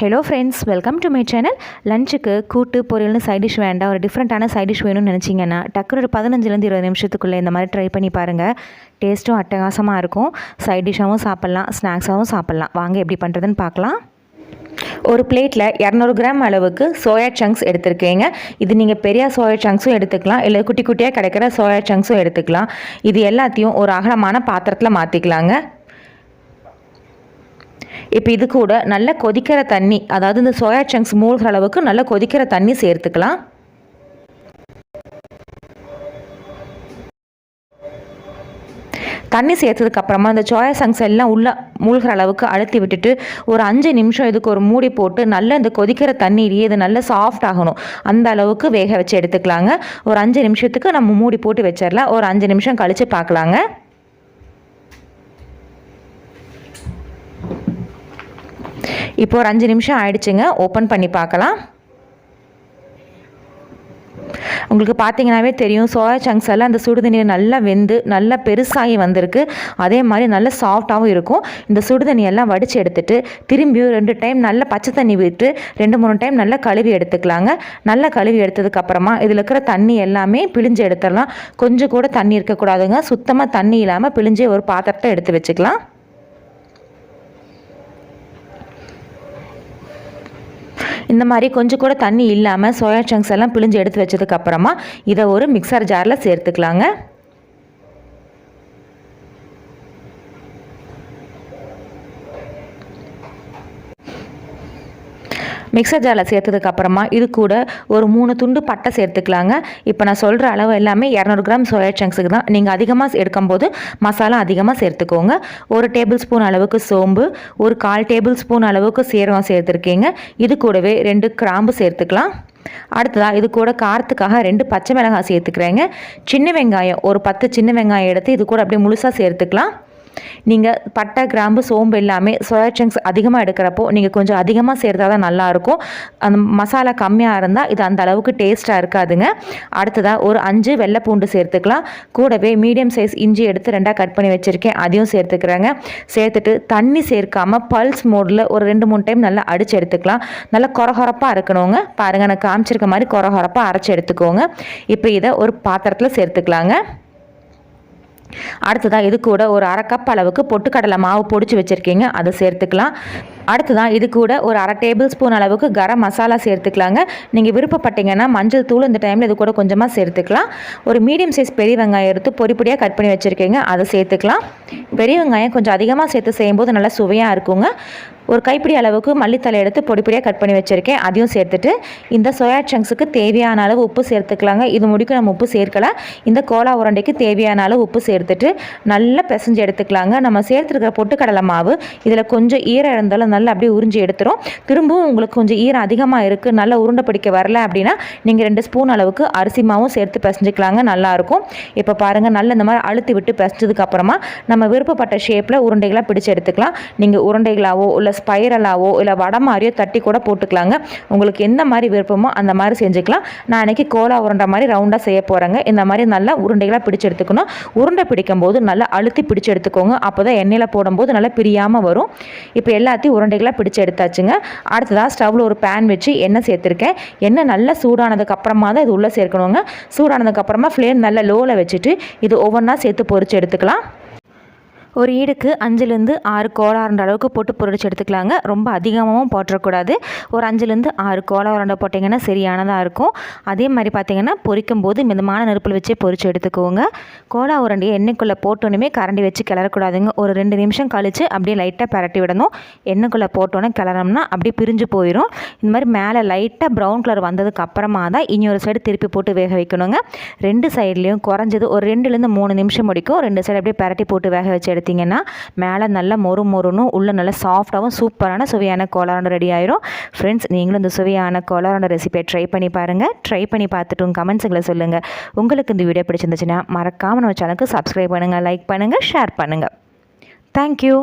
Hello friends welcome to my channel லஞ்சுக்கு கூட்டு பொரியல்னு side dish வேண்டாம். ஒரு டிஃப்ரெண்ட்டான சைட் டிஷ் வேணும்னு நினச்சிங்கன்னா டக்குனு ஒரு பதினஞ்சுலேருந்து இருபது நிமிஷத்துக்குள்ளே இந்த மாதிரி ட்ரை பண்ணி பாருங்கள் டேஸ்ட்டும் அட்டகாசமாக இருக்கும். சைட் டிஷ்ஷாகவும் சாப்பிட்லாம் ஸ்நாக்ஸாகவும் சாப்பிட்லாம். வாங்க எப்படி பண்ணுறதுன்னு பார்க்கலாம். ஒரு பிளேட்டில் இரநூறு கிராம் அளவுக்கு சோயா சங்க்ஸ் எடுத்துருக்கேங்க. இது நீங்கள் பெரிய சோயா சங்க்ஸும் எடுத்துக்கலாம். இல்லை குட்டி குட்டியாக கிடைக்கிற சோயா சங்க்ஸும் எடுத்துக்கலாம். இது எல்லாத்தையும் ஒரு அகலமான பாத்திரத்தில் மாற்றிக்கலாங்க இப்போ இது கூட நல்ல கொதிக்கிற தண்ணி அதாவது இந்த சோயா சங்க்ஸ் மூழ்கிற அளவுக்கு நல்ல கொதிக்கிற தண்ணி சேர்த்துக்கலாம். தண்ணி சேர்த்ததுக்கப்புறமா இந்த சோயா சங்க்ஸ் எல்லாம் உள்ள மூழ்கிற அளவுக்கு அழுத்தி விட்டுட்டு ஒரு அஞ்சு நிமிஷம் இதுக்கு ஒரு மூடி போட்டு நல்ல இந்த கொதிக்கிற தண்ணீரியே இது நல்ல சாஃப்ட் ஆகணும். அந்த அளவுக்கு வேக வச்சு எடுத்துக்கலாங்க. ஒரு அஞ்சு நிமிஷத்துக்கு நம்ம மூடி போட்டு வச்சிடலாம் ஒரு அஞ்சு நிமிஷம் கழித்து பார்க்கலாங்க. இப்போ ஒரு அஞ்சு நிமிஷம் ஆயிடுச்சுங்க. ஓப்பன் பண்ணி பார்க்கலாம். உங்களுக்கு பார்த்தீங்கன்னாவே தெரியும் சோயா சங்க்ஸ் எல்லாம் அந்த சுடுதண்ணீர் நல்லா வெந்து நல்லா பெருசாகி வந்திருக்கு. அதே மாதிரி நல்லா சாஃப்டாகவும் இருக்கும். இந்த சுடுதண்ணியெல்லாம் வடித்து எடுத்துட்டு திரும்பியும் ரெண்டு டைம் நல்ல பச்சை தண்ணி விட்டு ரெண்டு மூணு டைம் நல்லா கழுவி எடுத்துக்கலாங்க. நல்லா கழுவி எடுத்ததுக்கப்புறமா இதில் இருக்கிற தண்ணி எல்லாமே பிழிஞ்சு எடுத்துடலாம். கொஞ்சம் கூட தண்ணி இருக்கக்கூடாதுங்க. சுத்தமாக தண்ணி இல்லாமல் பிழிஞ்சு ஒரு பாத்திரத்தை எடுத்து வச்சுக்கலாம். இந்த மாதிரி கொஞ்சம் கூட தண்ணி இல்லாமல் சோயா சங்க்ஸ் எல்லாம் பிழிஞ்சு எடுத்து வச்சதுக்கப்புறமா இதை ஒரு மிக்சர் ஜாரில் சேர்த்துக்கலாங்க. மிக்சர் ஜாரில் சேர்த்ததுக்கப்புறமா இது கூட ஒரு மூணு துண்டு பட்டை சேர்த்துக்கலாங்க. இப்போ நான் சொல்கிற அளவு எல்லாமே இரநூறு கிராம் சோயா சங்க்ஸுக்கு தான். நீங்கள் அதிகமாக எடுக்கும்போது மசாலா அதிகமாக சேர்த்துக்கோங்க. ஒரு டேபிள் ஸ்பூன் அளவுக்கு சோம்பு ஒரு கால் டேபிள் ஸ்பூன் அளவுக்கு சீரகம் சேர்த்துருக்கீங்க. இது கூடவே ரெண்டு கிராம்பு சேர்த்துக்கலாம். அடுத்ததாக இது கூட காரத்துக்காக ரெண்டு பச்சை மிளகாய் சேர்த்துக்கிறேங்க. சின்ன வெங்காயம் ஒரு பத்து சின்ன வெங்காயம் எடுத்து இது கூட அப்படியே முழுசாக சேர்த்துக்கலாம். நீங்கள் பட்டை கிராம்பு சோம்பு எல்லாமே சோயா சங்க்ஸ் அதிகமாக எடுக்கிறப்போ நீங்கள் கொஞ்சம் அதிகமாக சேர்த்தா தான் நல்லாயிருக்கும். அந்த மசாலா கம்மியாக இருந்தால் இது அந்த அளவுக்கு டேஸ்ட்டாக இருக்காதுங்க. அடுத்ததாக ஒரு அஞ்சு வெள்ளை பூண்டு சேர்த்துக்கலாம். கூடவே மீடியம் சைஸ் இஞ்சி எடுத்து ரெண்டாக கட் பண்ணி வச்சுருக்கேன். அதையும் சேர்த்துக்கிறேங்க. சேர்த்துட்டு தண்ணி சேர்க்காமல் பல்ஸ் மோடில் ஒரு ரெண்டு மூணு டைம் நல்லா அடித்து எடுத்துக்கலாம். நல்லா கொரகொரப்பாக இருக்கணுங்க. பாருங்கள் நான் காமிச்சிருக்க மாதிரி கொரகொரப்பாக அரைச்சி எடுத்துக்கோங்க. இப்போ இதை ஒரு பாத்திரத்தில் சேர்த்துக்கலாங்க. அடுத்ததாக இது கூட ஒரு அரை கப் அளவுக்கு பொட்டுக்கடலை மாவு பொடிச்சு வச்சுருக்கீங்க அதை சேர்த்துக்கலாம். அடுத்ததான் இது கூட ஒரு அரை டேபிள் ஸ்பூன் அளவுக்கு கரம் மசாலா சேர்த்துக்கலாங்க. நீங்கள் விருப்பப்பட்டீங்கன்னா மஞ்சள் தூள் இந்த டைமில் இது கூட கொஞ்சமாக சேர்த்துக்கலாம். ஒரு மீடியம் சைஸ் பெரிய வெங்காயம் எடுத்து பொடி பொடியாக கட் பண்ணி வச்சுருக்கீங்க அதை சேர்த்துக்கலாம். பெரிய வெங்காயம் கொஞ்சம் அதிகமாக சேர்த்து செய்யும்போது நல்லா சுவையாக இருக்குங்க. ஒரு கைப்பிடி அளவுக்கு மல்லித்தலை எடுத்து பொடிப்பொடியாக கட் பண்ணி வச்சுருக்கேன். அதையும் சேர்த்துட்டு இந்த சோயா சங்க்ஸுக்கு தேவையான அளவு உப்பு சேர்த்துக்கலாங்க. இது முடிக்க நம்ம உப்பு சேர்க்கல. இந்த கோலா உரண்டைக்கு தேவையான அளவு உப்பு சேர்த்துட்டு நல்லா பிசைஞ்சு எடுத்துக்கலாங்க. நம்ம சேர்த்துருக்கிற பொட்டுக்கடலை மாவு இதில் கொஞ்சம் ஈரம் இருந்தாலும் நல்லா அப்படியே உறிஞ்சி எடுத்துரும். திரும்பவும் உங்களுக்கு கொஞ்சம் ஈரம் அதிகமாக இருக்குது நல்லா உருண்டை பிடிக்க வரல அப்படின்னா நீங்கள் ரெண்டு ஸ்பூன் அளவுக்கு அரிசி மாவும் சேர்த்து பிசைஞ்சிக்கலாங்க. நல்லாயிருக்கும் இப்போ பாருங்கள் நல்ல இந்த மாதிரி அழுத்தி விட்டு பிசைஞ்சதுக்கப்புறமா நம்ம விருப்பப்பட்ட ஷேப்பில் உருண்டைகளாக பிடிச்சி எடுத்துக்கலாம். நீங்கள் உருண்டைகளாவோ இல்லை ஸ்பைரலாவோ இல்லை வடை மாதிரியோ தட்டி கூட போட்டுக்கலாங்க. உங்களுக்கு எந்த மாதிரி விருப்பமோ அந்த மாதிரி செஞ்சுக்கலாம். நான் அன்றைக்கி கோலா உருண்டை மாதிரி ரவுண்டாக செய்ய போகிறேங்க இந்த மாதிரி நல்லா உருண்டைகளாக பிடிச்சி எடுத்துக்கணும். உருண்டை பிடிக்கும் போது நல்லா அழுத்தி பிடிச்சி எடுத்துக்கோங்க. அப்போ தான் எண்ணெயில் போடும்போது நல்லா பிரியாமல் வரும். இப்போ எல்லாத்தையும் உருண்டைகளாக பிடிச்சி எடுத்தாச்சுங்க. அடுத்ததாக ஸ்டவ்வில் ஒரு பேன் வச்சு எண்ணெய் சேர்த்துருக்கேன். எண்ணெய் நல்லா சூடானதுக்கு அப்புறமா தான் இது உள்ளே சேர்க்கணுங்க. சூடானதுக்கப்புறமா ஃப்ளேம் நல்லா லோவில் வச்சுட்டு இது ஒவ்வொன்றா சேர்த்து பொறிச்சு எடுத்துக்கலாம். ஒரு ஈடுக்கு அஞ்சுலேருந்து ஆறு கோலாரண்ட அளவுக்கு போட்டு பொரிச்சு எடுத்துக்கலாங்க. ரொம்ப அதிகமாகவும் போட்டுறக்கூடாது. ஒரு அஞ்சுலேருந்து ஆறு கோலா உரண்டை போட்டிங்கன்னா சரியானதாக இருக்கும். அதே மாதிரி பார்த்திங்கன்னா பொரிக்கும் போது மிதமான நெருப்பில் வச்சே பொரிச்சு எடுத்துக்கோங்க. கோலா உரண்டியை எண்ணெய்க்குள்ளே போட்டோன்னே கரண்டி வச்சு கிளறக்கூடாதுங்க. ஒரு ரெண்டு நிமிஷம் கழித்து அப்படியே லைட்டாக பரட்டி விடணும். எண்ணெய்க்குள்ளே போட்டோன்னே கிளறோம்னா அப்படியே பிரிஞ்சு போயிடும் இந்த மாதிரி மேலே லைட்டாக ப்ரௌன் கலர் வந்ததுக்கு அப்புறமா தான் இனி ஒரு சைடு திருப்பி போட்டு வேக வைக்கணுங்க. ரெண்டு சைட்லேயும் குறைஞ்சது ஒரு ரெண்டுலேருந்து மூணு நிமிஷம் முடிக்கும். ரெண்டு சைடு அப்படியே பரட்டி போட்டு வேக வச்சு எடுத்து பார்த்தீங்கன்னா மேலே நல்லா மொறு மொறுனும் உள்ளே நல்லா சாஃப்டாகவும் சூப்பரான சுவையான கோலாரண்டை ரெடி ஆயிரும். ஃப்ரெண்ட்ஸ் நீங்களும் இந்த சுவையான கோலாரண்ட ரெசிபியை ட்ரை பண்ணி பாருங்கள் ட்ரை பண்ணி பார்த்துட்டு கமெண்ட்ஸுங்களை சொல்லுங்கள் உங்களுக்கு இந்த வீடியோ பிடிச்சிருந்துச்சுன்னா மறக்காமல் நம்ம சேனலுக்கு சப்ஸ்கிரைப் பண்ணுங்கள் லைக் பண்ணுங்கள் ஷேர் பண்ணுங்கள் தேங்க்யூ